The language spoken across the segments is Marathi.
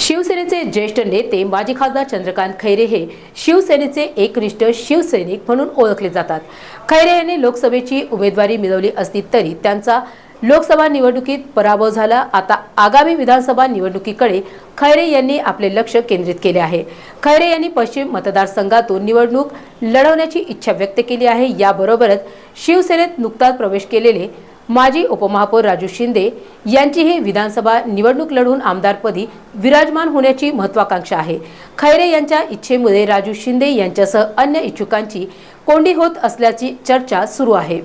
शिवसेनेचे ज्येष्ठ नेते माजी खासदार चंद्रकांत खैरे हे शिवसेनेचे एकनिष्ठ शिवसैनिक म्हणून ओळखले जातात. खैरे यांनी लोकसभेची उमेदवारी मिळवली असली तरी त्यांचा लोकसभा निवडणुकीत पराभव झाला. आता आगामी विधानसभा निवडणुकीकडे खैरे यांनी आपले लक्ष केंद्रित केले आहे. खैरे यांनी पश्चिम मतदारसंघातून निवडणूक लढवण्याची इच्छा व्यक्त केली आहे. याबरोबरच शिवसेनेत नुकताच प्रवेश केलेले माजी उपमहापौर राजू शिंदे यांचीही विधानसभा निवडणूक लढवून आमदारपदी विराजमान होण्याची महत्वाकांक्षा आहे. खैरे यांच्या इच्छेमुळे राजू शिंदे यांच्यासह अन्य इच्छुकांची कोंडी होत असल्याची चर्चा सुरू आहे.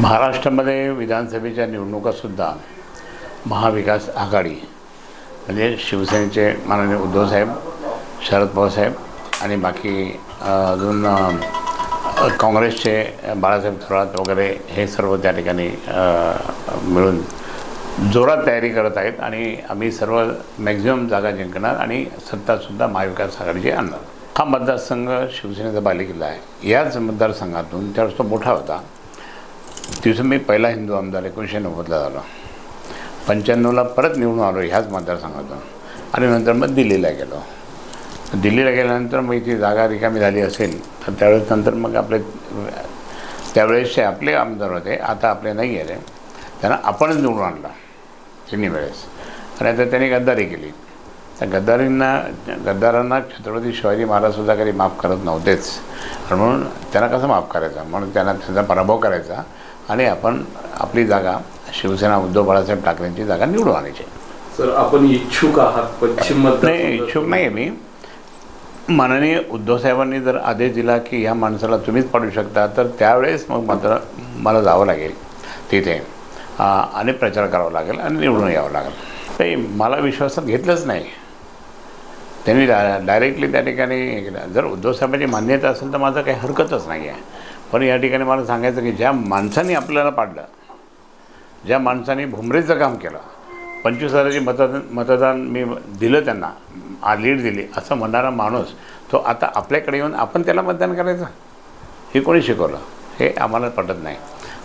महाराष्ट्रामध्ये विधानसभेच्या निवडणुकासुद्धा महाविकास आघाडी म्हणजे शिवसेनेचे माननीय उद्धवसाहेब शरद पवारसाहेब आणि बाकी अजून काँग्रेसचे बाळासाहेब थोरात वगैरे हे सर्व त्या ठिकाणी मिळून जोरात तयारी करत आहेत आणि आम्ही सर्व मॅक्झिमम जागा जिंकणार आणि सत्तासुद्धा महाविकास आघाडीची आणणार. हा मतदारसंघ शिवसेनेचा बालेकिल्ला आहे. याच मतदारसंघातून त्यावेळेस तो मोठा होता. तिथून मी पहिला हिंदू आमदार एकोणीसशे नव्वदला झालो. पंच्याण्णवला परत निवडून आलो ह्याच मतदारसंघातून. आणि नंतर मग दिल्लीला गेलो. दिल्लीला गेल्यानंतर मग इथे जागा रिकामी झाली असेल तर त्यावेळेस नंतर मग आपले त्यावेळेसचे आपले आमदार होते आता आपले नाही गेले. त्यांना आपणच निवडून आणला तिन्ही वेळेस. आणि आता त्यांनी गद्दारी केली. त्या गद्दारींना गद्दारांना छत्रपती शिवाजी महाराजसुद्धा कधी माफ करत नव्हतेच. आणि म्हणून त्यांना कसं माफ करायचं? म्हणून त्यांना त्यांचा पराभव करायचा आणि आपण आपली जागा शिवसेना उद्धव बाळासाहेब ठाकरेंची जागा निवडून आणायची. सर आपण इच्छुक आहात पश्चिम नाही इच्छुक नाही आहे मी. माननीय उद्धवसाहेबांनी जर आदेश दिला की ह्या माणसाला तुम्हीच पाडू शकता तर त्यावेळेस मग मात्र मला जावं लागेल तिथे. आणि प्रचार करावा लागेल आणि निवडून यावं लागेल. नाही मला विश्वासात घेतलंच नाही. त्यांनी डा डायरेक्टली त्या ठिकाणी केलं जर उद्धवसाहेबांची मान्यता असेल तर माझं काही हरकतच नाही आहे. पण या ठिकाणी मला सांगायचं की ज्या माणसाने आपल्याला पाडलं ज्या माणसाने भुमरेचं काम केलं पंचवीस हजाराची मतदान मतदान मी दिलं त्यांना लीड दिली असं म्हणणारा माणूस तो आता आपल्याकडे येऊन आपण त्याला मतदान करायचं? हे कोणी शिकवलं? हे आम्हाला पटत नाही.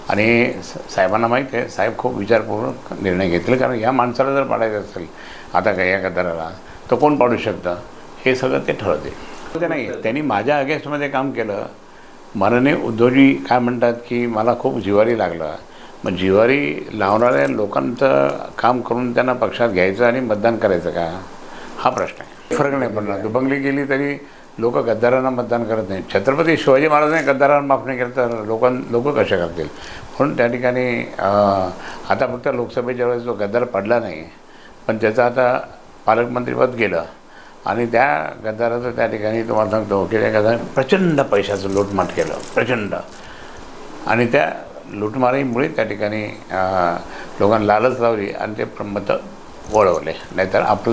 आणि स- साहेबांना माहीत आहे साहेब खूप विचारपूर्वक निर्णय घेतील कारण या माणसाला जर पाडायचं असेल आता काय या गदाराला तर कोण पाडू शकतं? हे सगळं ते ठरवते. ते नाही त्यांनी माझ्या अगेन्स्टमध्ये काम केलं. माननीय उद्धवजी काय म्हणतात की मला खूप जिवारी लागलं. मग जिवारी लावणाऱ्या लोकांचं काम करून त्यांना पक्षात घ्यायचं आणि मतदान करायचं का? हा प्रश्न आहे. फरक नाही पडला दुबंगली गेली तरी लोक गद्दारांना मतदान करत नाही छत्रपती शिवाजी महाराजांनी गद्दारांना माफ नाही केलं तर लोकां लोक कसे करतील? म्हणून त्या ठिकाणी आता फक्त लोकसभेच्या वेळेस जो गद्दार पडला नाही पण त्याचं आता पालकमंत्रीपद गेलं आणि त्या गद्दाराचं त्या ठिकाणी तुम्हाला सांगतो की त्या गद्दार प्रचंड पैशाचं लूटमाट केलं. प्रचंड. आणि त्या लुटमारीमुळे त्या ठिकाणी लोकांना लालच लावली आणि ते मतं वळवले. नाहीतर आपलं